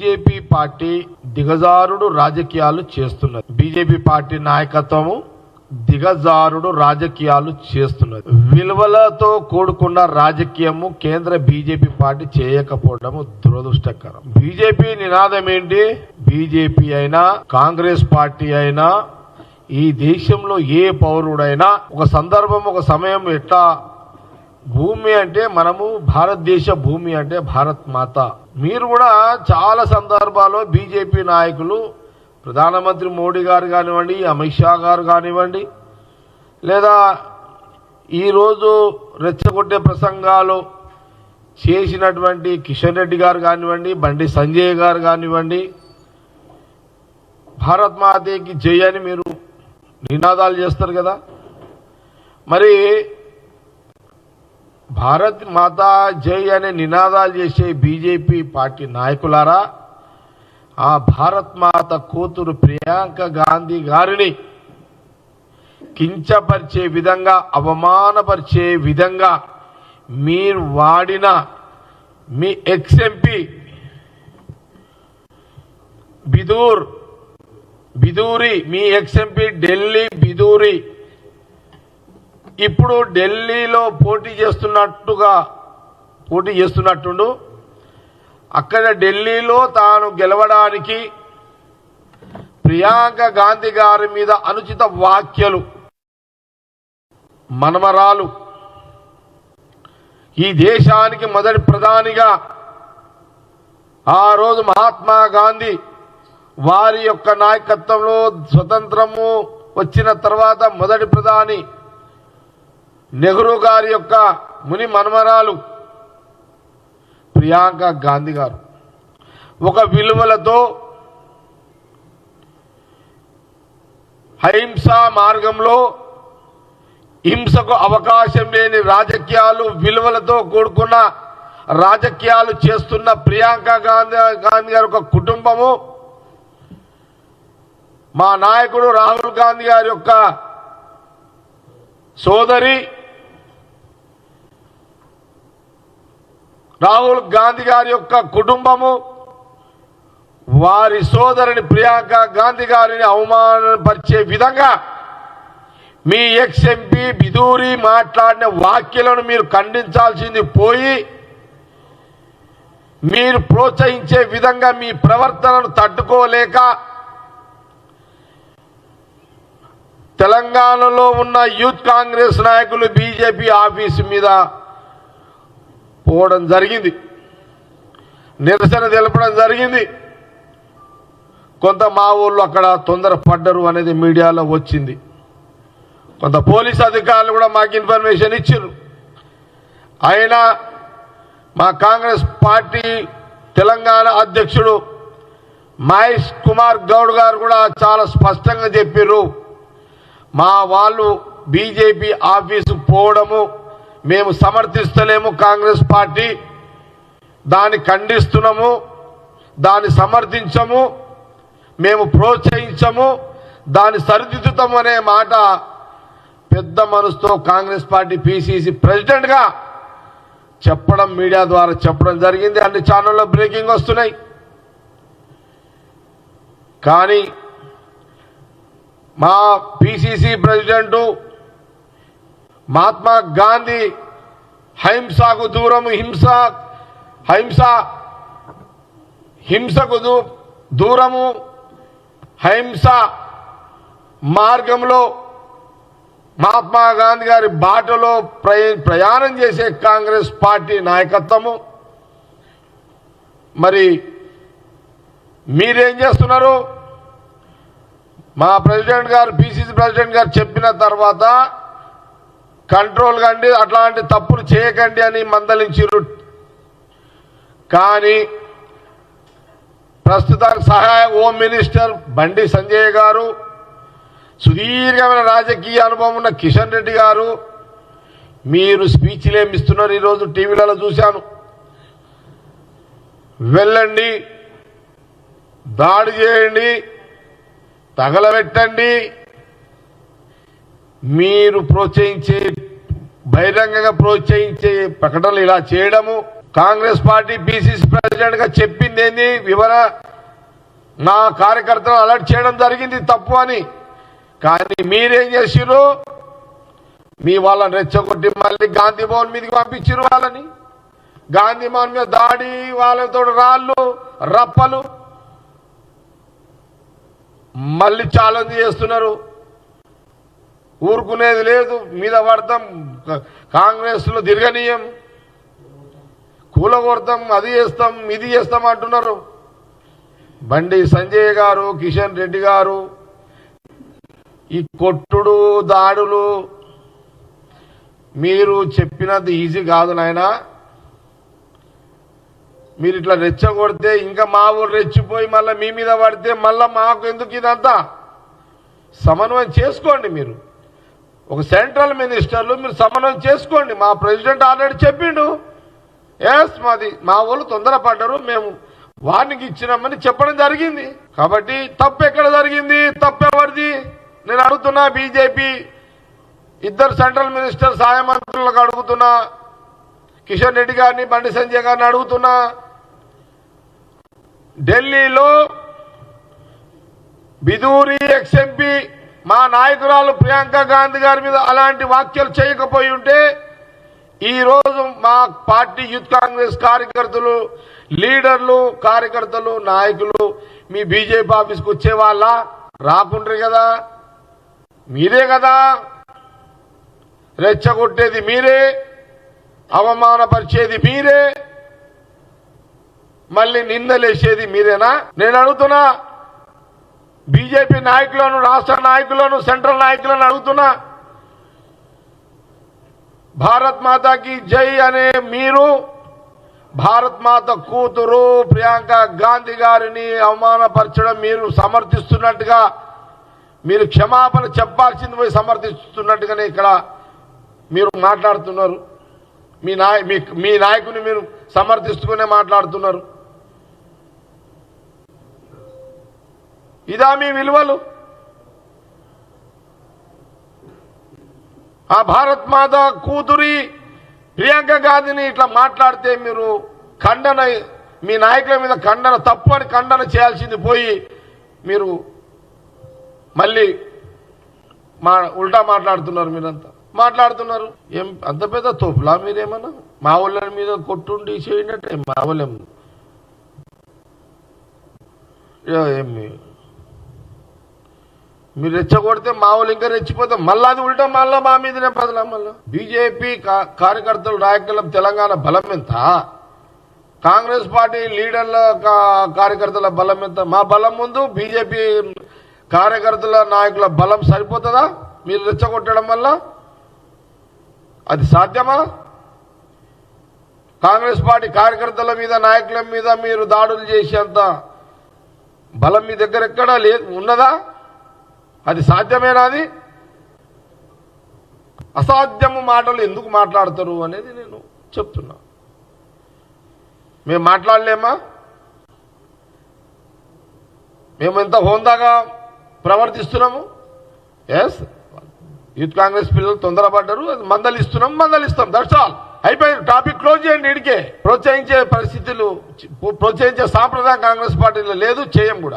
BJP party దిగజారుడు రాజకీయాలు చేస్తున్నది. బీజేపీ పార్టీ నాయకత్వము దిగజారుడు రాజకీయాలు చేస్తున్నది. విలువలతో కూడుకున్న రాజకీయము కేంద్ర బీజేపీ పార్టీ చేయకపోవడం దురదృష్టకరం. బీజేపీ నినాదం ఏంటి? బీజేపీ అయినా కాంగ్రెస్ పార్టీ అయినా ఈ దేశంలో ఏ పౌరుడైనా ఒక సందర్భం ఒక సమయం ఎట్లా భూమి అంటే మనము భారతదేశ భూమి అంటే భారత్ మాత. మీరు కూడా చాలా సందర్భాల్లో బీజేపీ నాయకులు ప్రధానమంత్రి మోడీ గారు కానివ్వండి అమిత్ షా గారు కానివ్వండి లేదా ఈరోజు రెచ్చగొట్టే ప్రసంగాలు చేసినటువంటి కిషన్ రెడ్డి గారు కానివ్వండి బండి సంజయ్ గారు కానివ్వండి భారత్ మాతకి జై అని మీరు నినాదాలు చేస్తారు కదా. మరి భారత్ మాతా జై అనే నినాదాలు చేసే బీజేపీ పార్టీ నాయకులారా ఆ భారత్ మాత కూతురు ప్రియాంక గాంధీ గారిని కించపరిచే విధంగా అవమానపరిచే విధంగా మీరు వాడిన మీ ఎక్స్ఎంపీ బిదూర్ బిదూరి మీ ఎక్స్ఎంపీ ఢిల్లీ బిదూరి ఇప్పుడు ఢిల్లీలో పోటీ చేస్తున్నట్టుగా పోటీ చేస్తున్నట్టుండు అక్కడ ఢిల్లీలో తాను గెలవడానికి ప్రియాంక గాంధీ గారి మీద అనుచిత వ్యాఖ్యలు మనమరాలు. ఈ దేశానికి మొదటి ప్రధానిగా ఆ రోజు మహాత్మా గాంధీ వారి యొక్క నాయకత్వంలో స్వతంత్రము వచ్చిన తర్వాత మొదటి ప్రధాని నెహ్రూ గారి యొక్క ముని మనమరాలు ప్రియాంక గాంధీ గారు. ఒక విలువలతో అహింస మార్గంలో హింసకు అవకాశం లేని రాజకీయాలు విలువలతో కూడుకున్న రాజకీయాలు చేస్తున్న ప్రియాంక గాంధీ గాంధీ గారి ఒక కుటుంబము మా నాయకుడు రాహుల్ గాంధీ గారి యొక్క సోదరి రాహుల్ గాంధీ గారి యొక్క కుటుంబము వారి సోదరుని ప్రియాంక గాంధీ గారిని అవమానపరిచే విధంగా మీ ఎక్స్ ఎంపీ బిదూరి మాట్లాడిన వాక్యలను మీరు ఖండించాల్సింది పోయి మీరు ప్రోత్సహించే విధంగా మీ ప్రవర్తనను తట్టుకోలేక తెలంగాణలో ఉన్న యూత్ కాంగ్రెస్ నాయకులు బీజేపీ ఆఫీసు మీద పోవడం జరిగింది. నిరసన తెలపడం జరిగింది. కొంత మా ఊళ్ళో అక్కడ తొందర పడ్డరు అనేది మీడియాలో వచ్చింది. కొంత పోలీస్ అధికారులు కూడా మాకు ఇన్ఫర్మేషన్ ఇచ్చారు అయినా మా కాంగ్రెస్ పార్టీ తెలంగాణ అధ్యక్షుడు మహేష్ కుమార్ గౌడ్ గారు కూడా చాలా స్పష్టంగా చెప్పారు మా వాళ్ళు బీజేపీ ఆఫీసు పోవడము మేము సమర్థిస్తలేము కాంగ్రెస్ పార్టీ. దాన్ని ఖండిస్తున్నాము దాన్ని సమర్థించము మేము ప్రోత్సహించము దాన్ని సరిదిద్దుతాము అనే మాట పెద్ద మనసుతో కాంగ్రెస్ పార్టీ పిసిసి ప్రెసిడెంట్గా చెప్పడం మీడియా ద్వారా చెప్పడం జరిగింది. అన్ని ఛానల్లో బ్రేకింగ్ వస్తున్నాయి. కానీ మా పిసిసి ప్రెసిడెంటు మహాత్మా గాంధీ హింసకు దూరం హింస హింస హింసకు దూ- దూరము హింస మార్గంలో మహాత్మా గాంధీ గారి బాటలో ప్రయాణం చేసే కాంగ్రెస్ పార్టీ నాయకత్వము మరి మీరేం చేస్తున్నారు మా ప్రెసిడెంట్ గారు పిసిసి ప్రెసిడెంట్ గారు చెప్పిన తర్వాత కంట్రోల్ కండి అట్లాంటి తప్పులు చేయకండి అని మందలించారు. కానీ ప్రస్తుతానికి సహాయ హోమ్ మినిస్టర్ బండి సంజయ్ గారు సుదీర్ఘమైన రాజకీయ అనుభవం ఉన్న కిషన్ రెడ్డి గారు మీరు స్పీచ్లు ఏమి ఇస్తున్నారు ఈరోజు టీవీలలో చూశాను. వెళ్ళండి దాడి చేయండి తగలబెట్టండి మీరు ప్రోత్సహించే బహిరంగంగా ప్రోత్సహించే ప్రకటనలు ఇలా చేయడము కాంగ్రెస్ పార్టీ బీసీసీ ప్రెసిడెంట్గా చెప్పింది ఏంది వివర నా కార్యకర్తలు అలర్ట్ చేయడం జరిగింది తప్పు అని. కానీ మీరేం చేసిర్రు? మీ వాళ్ళని రెచ్చగొట్టి మళ్ళీ గాంధీ భవన్ మీదకి పంపించారు వాళ్ళని. గాంధీ భవన్ మీద దాడి వాళ్ళతో రాళ్ళు రప్పలు. మళ్ళీ ఛాలెంజ్ చేస్తున్నారు. ఊరుకునేది లేదు మీద పడతాం కాంగ్రెస్లో తిరగనీయం. కూలగొడతాం అది చేస్తాం ఇది చేస్తాం అంటున్నారు. బండి సంజయ్ గారు కిషన్ రెడ్డి గారు ఈ కొట్టుడు దాడులు మీరు చెప్పినంత ఈజీ కాదు నాయనా. మీరు ఇట్లా రెచ్చగొడితే ఇంకా మా ఊరు రెచ్చిపోయి మళ్ళీ మీ మీద పడితే మళ్ళీ మాకు ఎందుకు ఇదంతా? సమన్వయం చేసుకోండి మీరు. ఒక సెంట్రల్ మినిస్టర్లు మీరు సమన్వయం చేసుకోండి. మా ప్రెసిడెంట్ ఆల్రెడీ చెప్పిండు. ఎస్ మాది మా వాళ్ళు తొందరపడ్డారు. మేము వార్నింగ్ ఇచ్చినామని చెప్పడం జరిగింది. కాబట్టి తప్పు ఎక్కడ జరిగింది? తప్పు ఎవరిది? నేను అడుగుతున్నా బీజేపీ. ఇద్దరు సెంట్రల్ మినిస్టర్ సహాయ మంత్రులకు అడుగుతున్నా. కిషన్ రెడ్డి గారిని బండి సంజయ్ గారిని అడుగుతున్నా. ఢిల్లీలో బిదూరి ఎక్స్ఎంపీ మా నాయకురాలు ప్రియాంక గాంధీ గారి మీద అలాంటి వ్యాఖ్యలు చేయకపోయి ఉంటే ఈరోజు మా పార్టీ యూత్ కాంగ్రెస్ కార్యకర్తలు లీడర్లు కార్యకర్తలు నాయకులు మీ బీజేపీ ఆఫీస్కి వచ్చే వాళ్ళ రాకుండ్రు కదా. మీరే కదా. రెచ్చగొట్టేది మీరే. అవమానపరిచేది మీరే. మళ్ళీ నిందలేసేది మీరేనా? నేను అడుగుతున్నా బీజేపీ నాయకులను రాష్ట్ర నాయకులను సెంట్రల్ నాయకులను అడుగుతున్నా. భారత్ మాతాకి జై అనే మీరు భారత్ మాత కూతురు ప్రియాంక గాంధీ గారిని అవమానపరచడం మీరు సమర్థిస్తున్నట్టుగా మీరు క్షమాపణ చెప్పాల్సింది పోయి సమర్థిస్తున్నట్టుగానే ఇక్కడ మీరు మాట్లాడుతున్నారు. మీ నాయ మీ మీ నాయకుని మీరు సమర్థిస్తూనే మాట్లాడుతున్నారు. ఇదా మీ విలువలు. ఆ భారత్ మాత కూతురి ప్రియాంక గాంధీని ఇట్లా మాట్లాడితే మీరు ఖండన మీ నాయకుల మీద ఖండన తప్పు అని ఖండన చేయాల్సింది పోయి మీరు మళ్ళీ మా ఉల్టా మాట్లాడుతున్నారు మీరంతా. మాట్లాడుతున్నారు. ఏం అంత పెద్ద తోపులా మీరేమన్నా? మా వాళ్ళ మీద కొట్టుండి చేయనట్టే మా వాళ్ళేం ఏమి మీరు రెచ్చగొడితే మా వాళ్ళు ఇంకా రెచ్చిపోతే మళ్ళా అది ఉల్టా మళ్ళా మా మీదనే పదలా మళ్ళా బీజేపీ కా- కార్యకర్తలు నాయకులం తెలంగాణ బలం ఎంత? కాంగ్రెస్ పార్టీ లీడర్ల కా- కార్యకర్తల బలం ఎంత? మా బలం ముందు బీజేపీ కార్యకర్తల నాయకుల బలం సరిపోతుందా? మీరు రెచ్చగొట్టడం వల్ల? అది సాధ్యమా? కాంగ్రెస్ పార్టీ కార్యకర్తల మీద నాయకుల మీద మీరు దాడులు చేసేంత బలం మీ దగ్గర ఎక్కడా లేదు ఉన్నదా? అది సాధ్యమేనా అది? అసాధ్యము మాటలు ఎందుకు మాట్లాడతారు అనేది నేను చెప్తున్నా. మేము మాట్లాడలేమా? మేము ఎంత హోందాగా ప్రవర్తిస్తున్నాము? ఎస్ యూత్ కాంగ్రెస్ పిల్లలు తొందరపడ్డారు అది మందలిస్తున్నాం మందలిస్తాం. దట్స్ ఆల్ అయిపోయింది. టాపిక్ క్లోజ్ చేయండి ఇడికే. ప్రోత్సహించే పరిస్థితులు ప్రోత్సహించే సాంప్రదాయం కాంగ్రెస్ పార్టీలో లేదు చేయం కూడా.